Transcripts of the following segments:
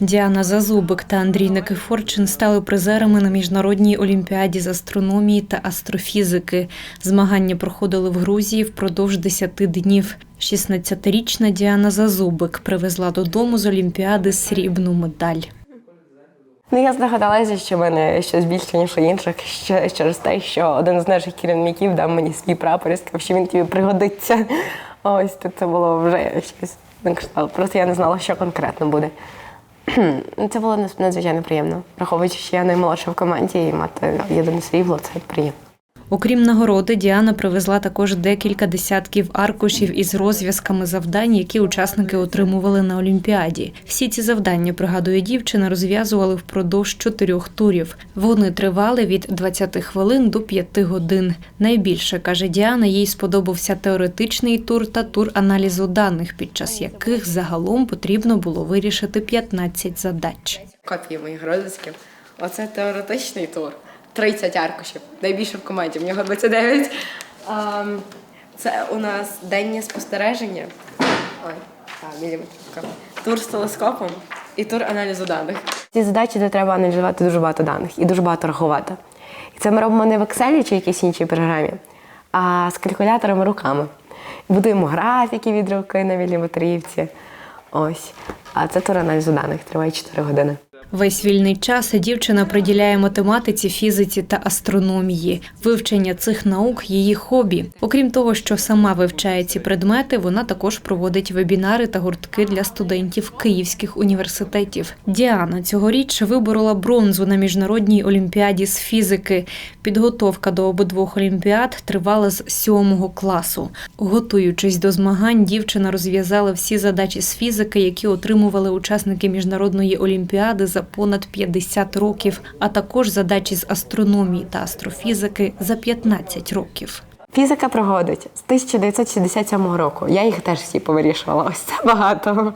Діана Зазубик та Андрій Никифорчин стали призерами на міжнародній олімпіаді з астрономії та астрофізики. Змагання проходили в Грузії впродовж 10 днів. 16-річна Діана Зазубик привезла додому з олімпіади срібну медаль. Ну, я здогадалася, що в мене щось більше, ніж у інших, ще через те, що один з наших керівників дав мені свій прапор і сказав, що він тобі пригодиться. Ось то це було вже щось на кшталт. Просто я не знала, що конкретно буде. Це було надзвичайно приємно. Враховуючи, що я наймолодша в команді і мати єдине срібло, це приємно. Окрім нагороди, Діана привезла також декілька десятків аркушів із розв'язками завдань, які учасники отримували на Олімпіаді. Всі ці завдання, пригадує дівчина, розв'язували впродовж чотирьох турів. Вони тривали від 20 хвилин до 5 годин. Найбільше каже Діана, їй сподобався теоретичний тур та тур аналізу даних, під час яких загалом потрібно було вирішити 15 задач. Копії моїх розв'язків. Оце теоретичний тур. 30 аркушів. Найбільше в команді. В нього 29. Ам, Це у нас денні спостереження. Ой, а, міліметрівка. Тур з телескопом і тур аналізу даних. Ці задачі, де треба аналізувати дуже багато даних і дуже багато рахувати. І це ми робимо не в Excel чи якійсь іншій програмі, а з калькуляторами руками. Будуємо графіки від руки на міліметрівці. Ось. А це тур аналізу даних, триває 4 години. Весь вільний час дівчина приділяє математиці, фізиці та астрономії. Вивчення цих наук її хобі. Окрім того, що сама вивчає ці предмети, вона також проводить вебінари та гуртки для студентів київських університетів. Діана цьогоріч виборола бронзу на міжнародній олімпіаді з фізики. Підготовка до обидвох олімпіад тривала з сьомого класу. Готуючись до змагань, дівчина розв'язала всі задачі з фізики, які отримували учасники міжнародної олімпіади за понад 50 років, а також задачі з астрономії та астрофізики за 15 років. Фізика проходить з 1967 року. Я їх теж всі повирішувала. Ось це багато.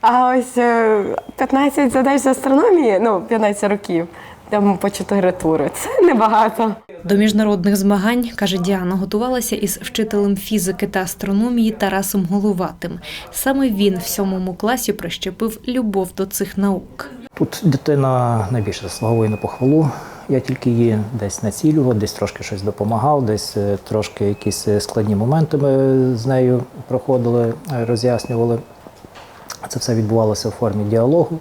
А ось е, 15 задач з астрономії, ну, 15 років, там по 4 тури. Це небагато. До міжнародних змагань, каже Діана, готувалася із вчителем фізики та астрономії Тарасом Головатим. Саме він в сьомому класі прищепив любов до цих наук. Тут дитина найбільше заслуговує на похвалу. Я тільки її десь націлював, десь трошки щось допомагав, десь е, трошки якісь е, складні моменти ми з нею проходили, е, роз'яснювали. Це все відбувалося в формі діалогу.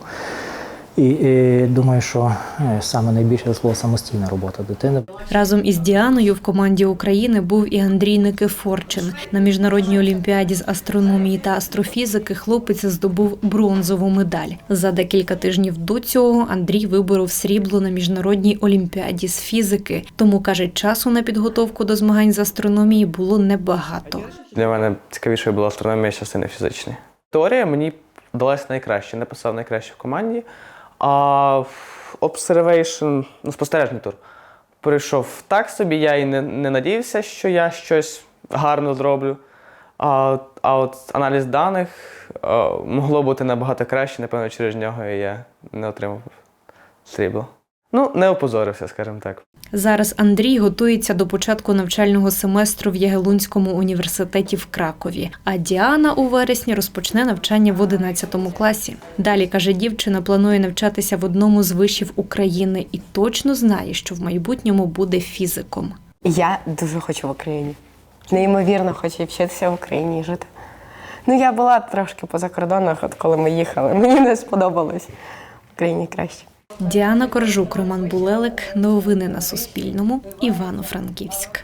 І, е, думаю, що е, саме найбільше заслуга самостійна робота дитини. Разом із Діаною в команді України був і Андрій Никифорчин. На міжнародній олімпіаді з астрономії та астрофізики хлопець здобув бронзову медаль. За декілька тижнів до цього Андрій виборов срібло на міжнародній олімпіаді з фізики. Тому каже, часу на підготовку до змагань з астрономії було небагато. Для мене цікавішою була астрономія частини фізичної. Теорія мені вдалася найкраще, написав найкраще в команді. А observation, ну, спостережний тур, прийшов так собі, я і не, не надіявся, що я щось гарно зроблю. А, а от аналіз даних а, могло бути набагато краще, напевно, через нього я не отримав срібло. Ну, не опозорився, скажімо так. Зараз Андрій готується до початку навчального семестру в Ягелунському університеті в Кракові. А Діана у вересні розпочне навчання в 11 класі. Далі каже дівчина, планує навчатися в одному з вишів України і точно знає, що в майбутньому буде фізиком. Я дуже хочу в Україні. Неймовірно хочу і вчитися в Україні і жити. Ну, я була трошки по закордонах, от коли ми їхали. Мені не сподобалось. В Україні краще. Діана Коржук, Роман Булелик. Новини на Суспільному. Івано-Франківськ.